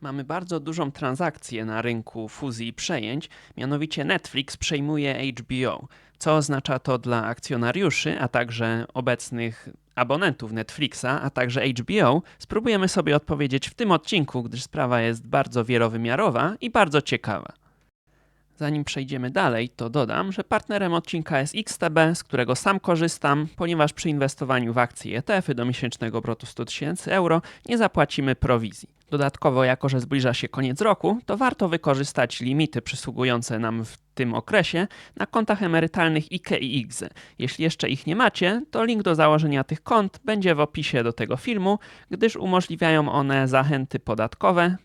Mamy bardzo dużą transakcję na rynku fuzji i przejęć, mianowicie Netflix przejmuje HBO. Co oznacza to dla akcjonariuszy, a także obecnych abonentów Netflixa, a także HBO, spróbujemy sobie odpowiedzieć w tym odcinku, gdyż sprawa jest bardzo wielowymiarowa i bardzo ciekawa. Zanim przejdziemy dalej, to dodam, że partnerem odcinka jest XTB, z którego sam korzystam, ponieważ przy inwestowaniu w akcje ETF-y do miesięcznego obrotu 100 tysięcy euro nie zapłacimy prowizji. Dodatkowo, jako że zbliża się koniec roku, to warto wykorzystać limity przysługujące nam w tym okresie na kontach emerytalnych IKE i IGZE. Jeśli jeszcze ich nie macie, to link do założenia tych kont będzie w opisie do tego filmu, gdyż umożliwiają one zachęty podatkowe.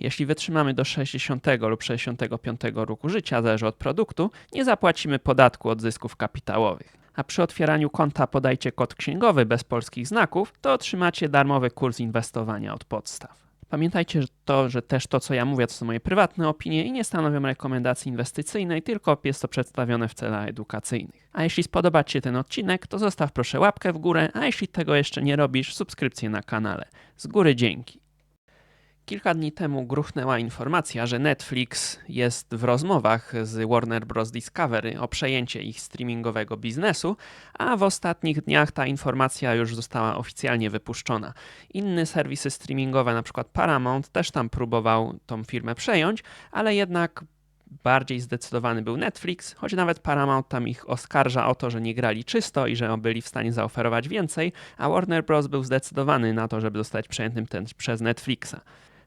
Jeśli wytrzymamy do 60 lub 65 roku życia, zależy od produktu, nie zapłacimy podatku od zysków kapitałowych. A przy otwieraniu konta podajcie kod księgowy bez polskich znaków, to otrzymacie darmowy kurs inwestowania od podstaw. Pamiętajcie że to, że też to, co ja mówię, to są moje prywatne opinie i nie stanowią rekomendacji inwestycyjnej, tylko jest to przedstawione w celach edukacyjnych. A jeśli spodoba Ci się ten odcinek, to zostaw proszę łapkę w górę, a jeśli tego jeszcze nie robisz, subskrypcję na kanale. Z góry dzięki. Kilka dni temu gruchnęła informacja, że Netflix jest w rozmowach z Warner Bros. Discovery o przejęcie ich streamingowego biznesu, a w ostatnich dniach ta informacja już została oficjalnie wypuszczona. Inne serwisy streamingowe, np. Paramount, też tam próbował tą firmę przejąć, ale jednak bardziej zdecydowany był Netflix, choć nawet Paramount tam ich oskarża o to, że nie grali czysto i że byli w stanie zaoferować więcej, a Warner Bros. był zdecydowany na to, żeby zostać przejętym przez Netflixa.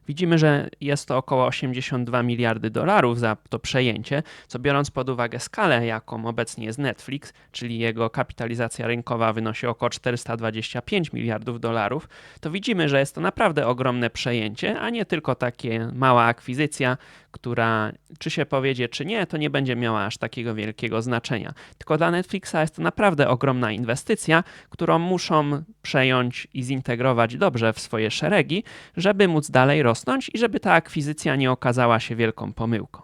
Widzimy, że jest to około 82 miliardy dolarów za to przejęcie, co biorąc pod uwagę skalę, jaką obecnie jest Netflix, czyli jego kapitalizacja rynkowa wynosi około 425 miliardów dolarów, to widzimy, że jest to naprawdę ogromne przejęcie, a nie tylko takie mała akwizycja, która czy się powiedzie, czy nie, to nie będzie miała aż takiego wielkiego znaczenia. Tylko dla Netflixa jest to naprawdę ogromna inwestycja, którą muszą przejąć i zintegrować dobrze w swoje szeregi, żeby móc dalej rosnąć i żeby ta akwizycja nie okazała się wielką pomyłką.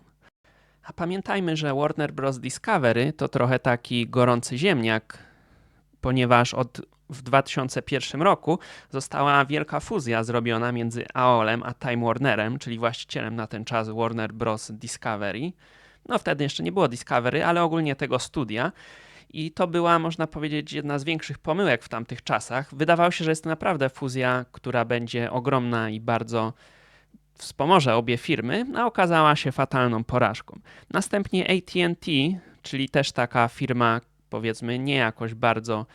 A pamiętajmy, że Warner Bros. Discovery to trochę taki gorący ziemniak, ponieważ od w 2001 roku została wielka fuzja zrobiona między AOL-em a Time Warnerem, czyli właścicielem na ten czas Warner Bros. Discovery. No wtedy jeszcze nie było Discovery, ale ogólnie tego studia. I to była, można powiedzieć, jedna z większych pomyłek w tamtych czasach. Wydawało się, że jest to naprawdę fuzja, która będzie ogromna i bardzo wspomoże obie firmy, a okazała się fatalną porażką. Następnie ATT, czyli też taka firma, powiedzmy, nie jakoś bardzo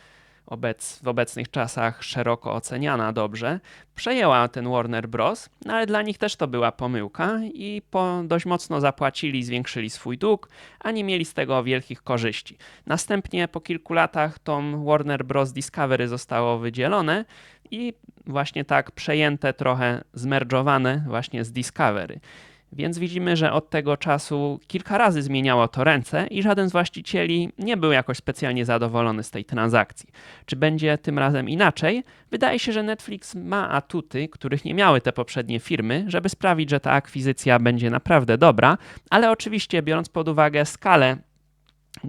obec, w obecnych czasach szeroko oceniana dobrze, przejęła ten Warner Bros., no ale dla nich też to była pomyłka i po, dość mocno zapłacili, zwiększyli swój dług, a nie mieli z tego wielkich korzyści. Następnie po kilku latach tą Warner Bros. Discovery zostało wydzielone i właśnie tak przejęte, trochę zmerdżowane właśnie z Discovery. Więc widzimy, że od tego czasu kilka razy zmieniało to ręce i żaden z właścicieli nie był jakoś specjalnie zadowolony z tej transakcji. Czy będzie tym razem inaczej? Wydaje się, że Netflix ma atuty, których nie miały te poprzednie firmy, żeby sprawić, że ta akwizycja będzie naprawdę dobra, ale oczywiście biorąc pod uwagę skalę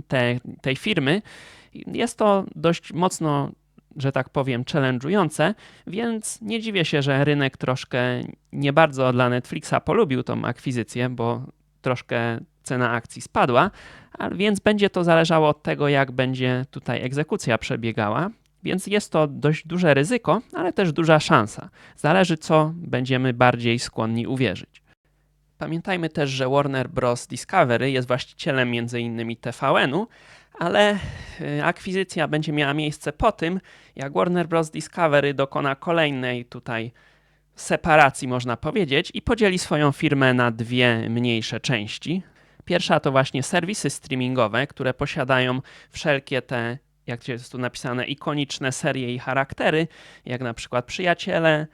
te, tej firmy, jest to dość mocno że tak powiem, challenge'ujące, więc nie dziwię się, że rynek troszkę nie bardzo dla Netflixa polubił tą akwizycję, bo troszkę cena akcji spadła, a więc będzie to zależało od tego, jak będzie tutaj egzekucja przebiegała. Więc jest to dość duże ryzyko, ale też duża szansa. Zależy, co będziemy bardziej skłonni uwierzyć. Pamiętajmy też, że Warner Bros. Discovery jest właścicielem m.in. TVN-u, ale y, akwizycja będzie miała miejsce po tym, jak Warner Bros. Discovery dokona kolejnej tutaj separacji, można powiedzieć, i podzieli swoją firmę na dwie mniejsze części. Pierwsza to właśnie serwisy streamingowe, które posiadają wszelkie te, jak jest tu napisane, ikoniczne serie i charaktery, jak na przykład Przyjaciele,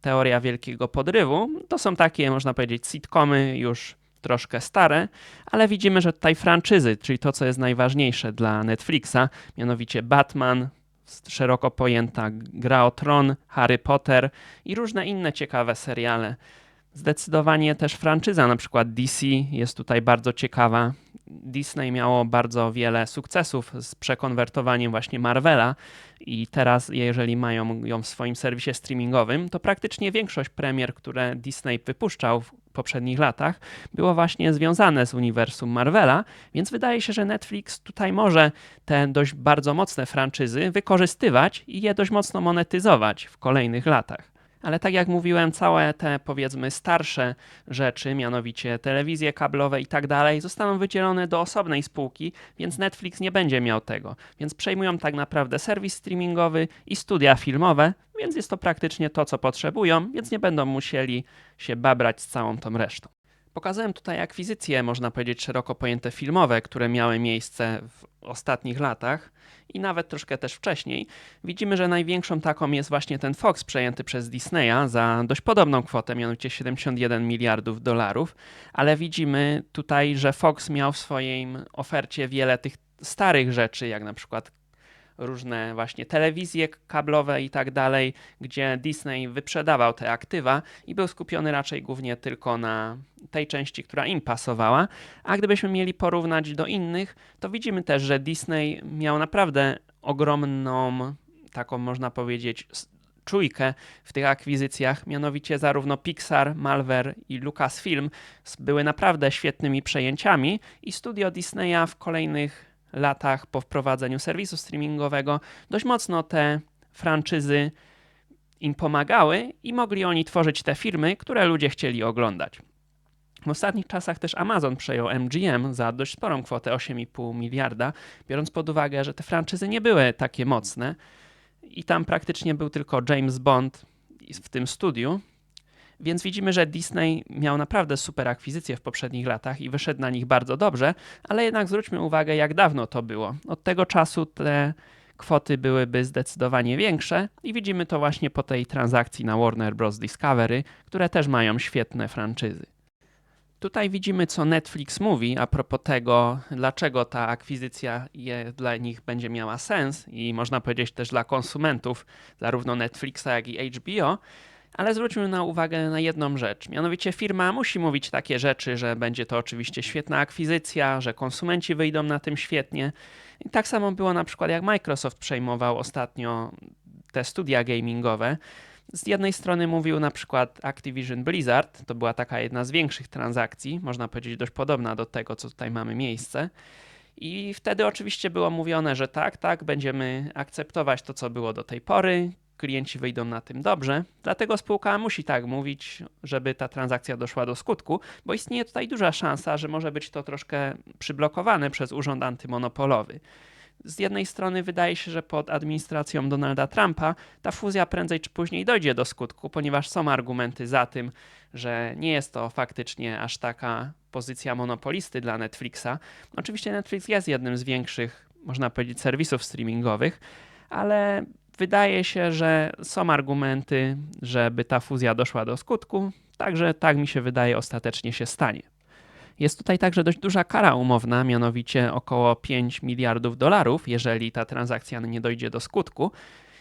Teoria Wielkiego Podrywu. To są takie, można powiedzieć, sitcomy już troszkę stare, ale widzimy, że tutaj franczyzy, czyli to, co jest najważniejsze dla Netflixa, mianowicie Batman, szeroko pojęta Gra o Tron, Harry Potter i różne inne ciekawe seriale. Zdecydowanie też franczyza, na przykład DC, jest tutaj bardzo ciekawa. Disney miało bardzo wiele sukcesów z przekonwertowaniem właśnie Marvela I teraz, jeżeli mają ją w swoim serwisie streamingowym, to praktycznie większość premier, które Disney wypuszczał poprzednich latach, było właśnie związane z uniwersum Marvela, więc wydaje się, że Netflix tutaj może te dość bardzo mocne franczyzy wykorzystywać i je dość mocno monetyzować w kolejnych latach. Ale tak jak mówiłem, całe te powiedzmy starsze rzeczy, mianowicie telewizje kablowe i tak dalej, zostaną wydzielone do osobnej spółki, więc Netflix nie będzie miał tego. Więc przejmują tak naprawdę serwis streamingowy i studia filmowe, więc jest to praktycznie to, co potrzebują, więc nie będą musieli się babrać z całą tą resztą. Pokazałem tutaj akwizycje, można powiedzieć, szeroko pojęte filmowe, które miały miejsce w ostatnich latach i nawet troszkę też wcześniej. Widzimy, że największą taką jest właśnie ten Fox przejęty przez Disneya za dość podobną kwotę, mianowicie 71 miliardów dolarów, ale widzimy tutaj, że Fox miał w swojej ofercie wiele tych starych rzeczy, jak na przykład różne właśnie telewizje kablowe i tak dalej, gdzie Disney wyprzedawał te aktywa i był skupiony raczej głównie tylko na tej części, która im pasowała. A gdybyśmy mieli porównać do innych, to widzimy też, że Disney miał naprawdę ogromną, taką można powiedzieć, czujkę w tych akwizycjach, mianowicie zarówno Pixar, Malware i Lucasfilm były naprawdę świetnymi przejęciami i studio Disneya w kolejnych latach po wprowadzeniu serwisu streamingowego. Dość mocno te franczyzy im pomagały i mogli oni tworzyć te firmy, które ludzie chcieli oglądać. W ostatnich czasach też Amazon przejął MGM za dość sporą kwotę 8,5 miliarda, biorąc pod uwagę, że te franczyzy nie były takie mocne. I tam praktycznie był tylko James Bond w tym studiu, więc widzimy, że Disney miał naprawdę super akwizycje w poprzednich latach i wyszedł na nich bardzo dobrze, ale jednak zwróćmy uwagę, jak dawno to było. Od tego czasu te kwoty byłyby zdecydowanie większe i widzimy to właśnie po tej transakcji na Warner Bros. Discovery, które też mają świetne franczyzy. Tutaj widzimy, co Netflix mówi a propos tego, dlaczego ta akwizycja je, dla nich będzie miała sens i można powiedzieć też dla konsumentów, zarówno Netflixa, jak i HBO. Ale zwróćmy na uwagę na jedną rzecz. Mianowicie firma musi mówić takie rzeczy, że będzie to oczywiście świetna akwizycja, że konsumenci wyjdą na tym świetnie. I tak samo było na przykład jak Microsoft przejmował ostatnio te studia gamingowe. Z jednej strony mówił na przykład Activision Blizzard, to była taka jedna z większych transakcji, można powiedzieć dość podobna do tego, co tutaj mamy miejsce. I wtedy oczywiście było mówione, że tak, tak, będziemy akceptować to, co było do tej pory, klienci wyjdą na tym dobrze. Dlatego spółka musi tak mówić, żeby ta transakcja doszła do skutku, bo istnieje tutaj duża szansa, że może być to troszkę przyblokowane przez urząd antymonopolowy. Z jednej strony wydaje się, że pod administracją Donalda Trumpa ta fuzja prędzej czy później dojdzie do skutku, ponieważ są argumenty za tym, że nie jest to faktycznie aż taka pozycja monopolisty dla Netflixa. Oczywiście Netflix jest jednym z większych, można powiedzieć, serwisów streamingowych, ale wydaje się, że są argumenty, żeby ta fuzja doszła do skutku, także tak mi się wydaje ostatecznie się stanie. Jest tutaj także dość duża kara umowna, mianowicie około 5 miliardów dolarów, jeżeli ta transakcja nie dojdzie do skutku.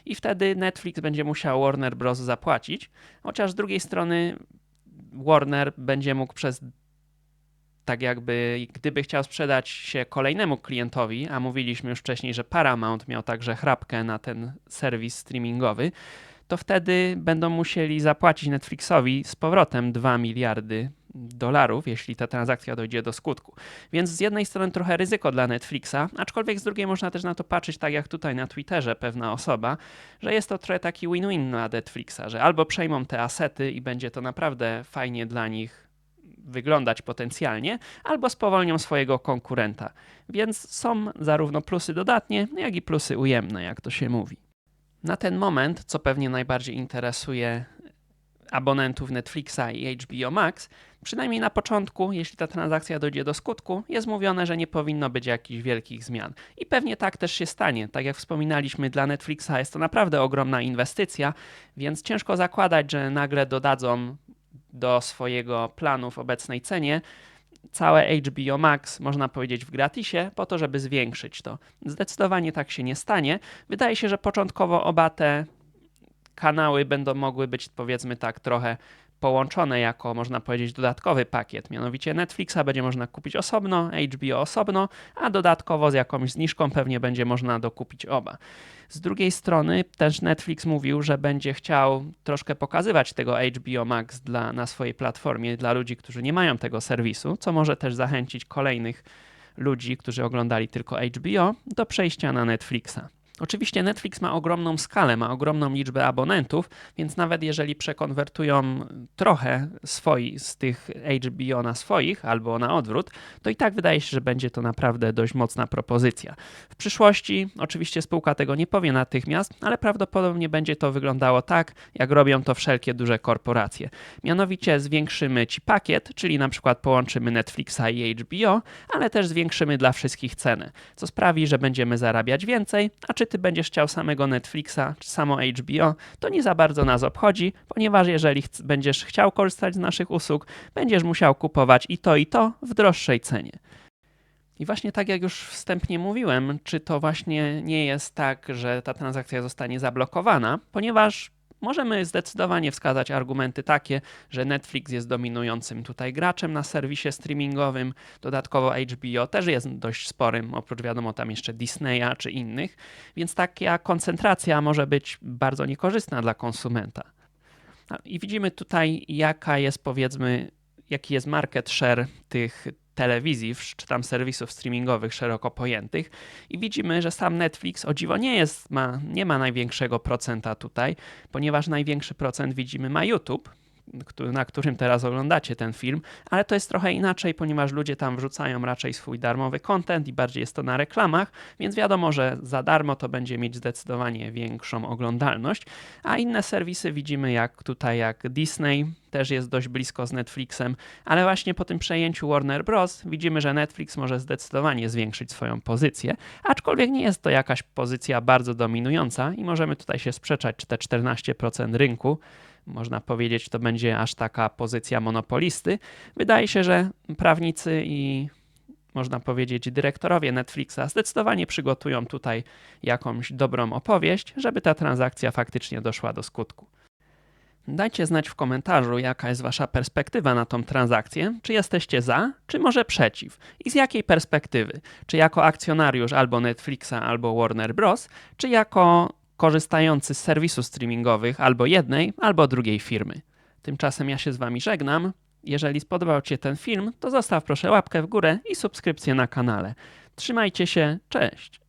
I wtedy Netflix będzie musiał Warner Bros. zapłacić, chociaż z drugiej strony Warner będzie mógł przez tak jakby gdyby chciał sprzedać się kolejnemu klientowi, a mówiliśmy już wcześniej, że Paramount miał także chrapkę na ten serwis streamingowy, to wtedy będą musieli zapłacić Netflixowi z powrotem 2 miliardy dolarów, jeśli ta transakcja dojdzie do skutku. Więc z jednej strony trochę ryzyko dla Netflixa, aczkolwiek z drugiej można też na to patrzeć tak jak tutaj na Twitterze pewna osoba, że jest to trochę taki win-win dla Netflixa, że albo przejmą te asety i będzie to naprawdę fajnie dla nich wyglądać potencjalnie, albo spowolnią swojego konkurenta. Więc są zarówno plusy dodatnie, jak i plusy ujemne, jak to się mówi. Na ten moment, co pewnie najbardziej interesuje abonentów Netflixa i HBO Max, przynajmniej na początku, jeśli ta transakcja dojdzie do skutku, jest mówione, że nie powinno być jakichś wielkich zmian. I pewnie tak też się stanie. Tak jak wspominaliśmy, dla Netflixa jest to naprawdę ogromna inwestycja, więc ciężko zakładać, że nagle dodadzą do swojego planu w obecnej cenie całe HBO Max, można powiedzieć, w gratisie, po to, żeby zwiększyć to. Zdecydowanie tak się nie stanie. Wydaje się, że początkowo oba te kanały będą mogły być, powiedzmy tak, trochę połączone jako, można powiedzieć, dodatkowy pakiet. Mianowicie Netflixa będzie można kupić osobno, HBO osobno, a dodatkowo z jakąś zniżką pewnie będzie można dokupić oba. Z drugiej strony też Netflix mówił, że będzie chciał troszkę pokazywać tego HBO Max dla, na swojej platformie dla ludzi, którzy nie mają tego serwisu, co może też zachęcić kolejnych ludzi, którzy oglądali tylko HBO, do przejścia na Netflixa. Oczywiście Netflix ma ogromną skalę, ma ogromną liczbę abonentów, więc nawet jeżeli przekonwertują trochę swoi z tych HBO na swoich albo na odwrót, to i tak wydaje się, że będzie to naprawdę dość mocna propozycja. W przyszłości oczywiście spółka tego nie powie natychmiast, ale prawdopodobnie będzie to wyglądało tak, jak robią to wszelkie duże korporacje. Mianowicie zwiększymy ci pakiet, czyli na przykład połączymy Netflixa i HBO, ale też zwiększymy dla wszystkich cenę, co sprawi, że będziemy zarabiać więcej, a czy ty będziesz chciał samego Netflixa czy samo HBO, to nie za bardzo nas obchodzi, ponieważ jeżeli chc- będziesz chciał korzystać z naszych usług, będziesz musiał kupować i to i to w droższej cenie. I właśnie tak jak już wstępnie mówiłem, czy to właśnie nie jest tak, że ta transakcja zostanie zablokowana, ponieważ możemy zdecydowanie wskazać argumenty takie, że Netflix jest dominującym tutaj graczem na serwisie streamingowym, dodatkowo HBO też jest dość sporym, oprócz wiadomo tam jeszcze Disneya czy innych, więc taka koncentracja może być bardzo niekorzystna dla konsumenta. I widzimy tutaj, jaka jest powiedzmy, jaki jest market share tych telewizji, czy tam serwisów streamingowych szeroko pojętych i widzimy, że sam Netflix o dziwo nie jest, ma, nie ma największego procenta tutaj, ponieważ największy procent widzimy ma YouTube, na którym teraz oglądacie ten film, ale to jest trochę inaczej, ponieważ ludzie tam wrzucają raczej swój darmowy content i bardziej jest to na reklamach, więc wiadomo, że za darmo to będzie mieć zdecydowanie większą oglądalność, a inne serwisy widzimy jak tutaj jak Disney też jest dość blisko z Netflixem, ale właśnie po tym przejęciu Warner Bros. widzimy, że Netflix może zdecydowanie zwiększyć swoją pozycję, aczkolwiek nie jest to jakaś pozycja bardzo dominująca i możemy tutaj się sprzeczać, czy te 14% rynku, można powiedzieć, to będzie aż taka pozycja monopolisty. Wydaje się, że prawnicy i można powiedzieć dyrektorowie Netflixa zdecydowanie przygotują tutaj jakąś dobrą opowieść, żeby ta transakcja faktycznie doszła do skutku. Dajcie znać w komentarzu, jaka jest Wasza perspektywa na tą transakcję. Czy jesteście za, czy może przeciw? I z jakiej perspektywy? Czy jako akcjonariusz albo Netflixa, albo Warner Bros., czy jako korzystający z serwisów streamingowych albo jednej, albo drugiej firmy? Tymczasem ja się z Wami żegnam. Jeżeli spodobał Ci się ten film, to zostaw proszę łapkę w górę i subskrypcję na kanale. Trzymajcie się, cześć!